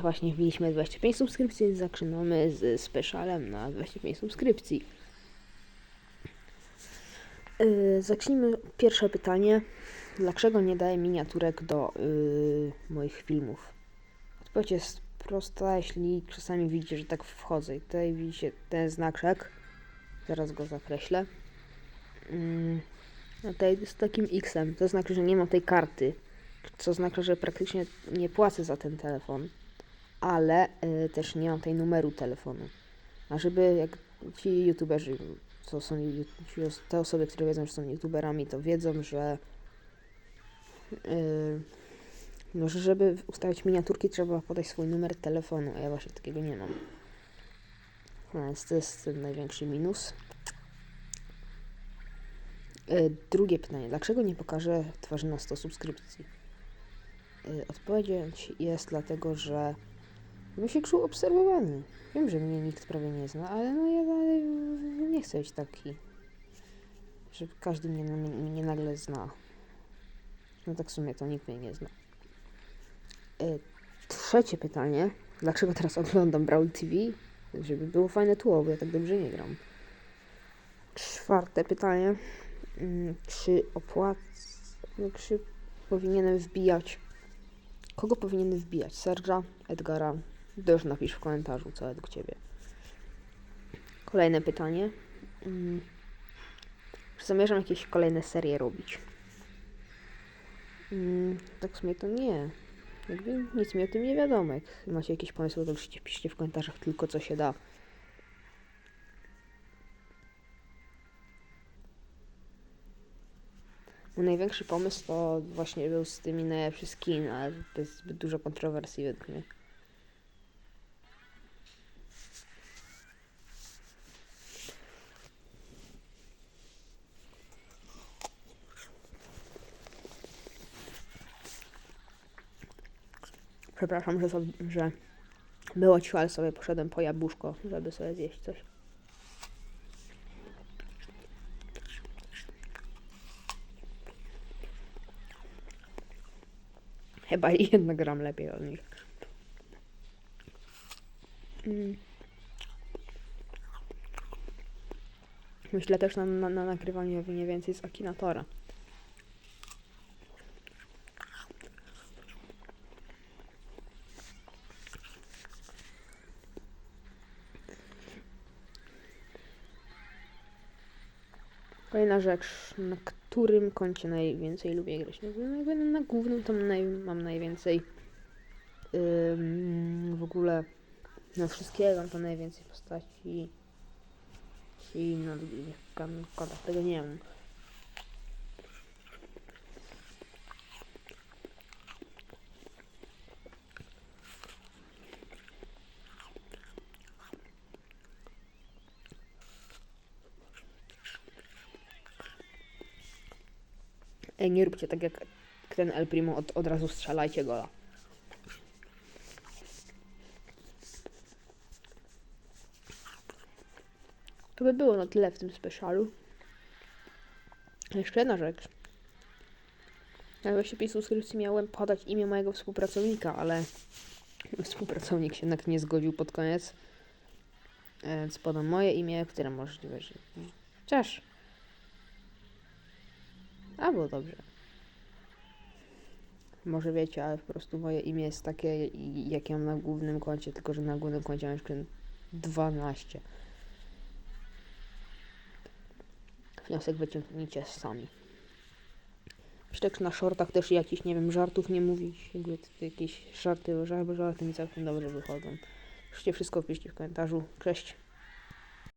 Właśnie wbiliśmy 25 subskrypcji, zaczynamy z specialem na 25 subskrypcji. Yy, zacznijmy pierwsze pytanie. Dlaczego nie daję miniaturek do yy, moich filmów? Odpowiedź jest prosta, jeśli czasami widzicie, że tak wchodzę i tutaj widzicie ten znaczek. Zaraz go zakreślę. Yy, tutaj z takim X-em. To znaczy, że nie mam tej karty. Co oznacza, że praktycznie nie płacę za ten telefon. Ale y, też nie mam tej numeru telefonu. A żeby jak ci youtuberzy, co są te osoby, które wiedzą, że są youtuberami, to wiedzą, że y, no, że żeby ustawić miniaturki, trzeba podać swój numer telefonu, a ja właśnie takiego nie mam. No, więc to jest ten największy minus. Y, Drugie pytanie. Dlaczego nie pokażę twarzy na 100 subskrypcji? Odpowiedź jest dlatego, że bym się czuł obserwowany. Wiem, że mnie nikt prawie nie zna, ale no ja dalej nie chcę być taki, że każdy mnie, mnie, nagle zna. No tak w sumie to nikt mnie nie zna. Y, Trzecie pytanie. Dlaczego teraz oglądam Brawl TV? Żeby było fajne tło, bo ja tak dobrze nie gram. Czwarte pytanie. Mm, Czy opłat... no, Czy powinienem wbijać... Kogo powinienem wbijać? Serge'a? Edgara? To już napisz w komentarzu, co według Ciebie. Kolejne pytanie. Mm, Czy zamierzam jakieś kolejne serie robić? Mm, Tak w sumie to nie. Jakby nic mi o tym nie wiadomo. Jak macie jakieś pomysły, to oczywiście piszcie w komentarzach tylko co się da. Mój największy pomysł to właśnie był z tymi najlepszy skin, ale to jest zbyt dużo kontrowersji według mnie. Przepraszam, że, że było cicho, ale sobie poszedłem po jabłuszko, żeby sobie zjeść coś. Chyba jedno gram lepiej od nich. Mm. Myślę też na, na, na nagrywaniu mniej więcej z Akinatora. Kolejna rzecz, na którym koncie najwięcej lubię grać? No, no na głównym to naj, mam najwięcej w ogóle na wszystkiego mam to najwięcej postaci i na drugich kontach tego nie mam. Nie róbcie tak jak ten El Primo, od, od razu strzelajcie gola. To by było na tyle w tym specialu. Jeszcze jedna rzecz. Na 25 subskrypcji miałem podać imię mojego współpracownika, ale współpracownik się jednak nie zgodził pod koniec. E, Więc podam moje imię, które możliwe, że... Cześć! A, było dobrze. Może wiecie, ale po prostu moje imię jest takie, jakie mam na głównym koncie, tylko że na głównym koncie mam jeszcze 12. Wniosek wyciągnijcie sami. Przecież na shortach też jakichś, nie wiem, żartów nie mówić, jakby jakieś żarty, żarty, żarty mi całkiem dobrze wychodzą. Wszystkie wszystko wpiszcie w komentarzu. Cześć.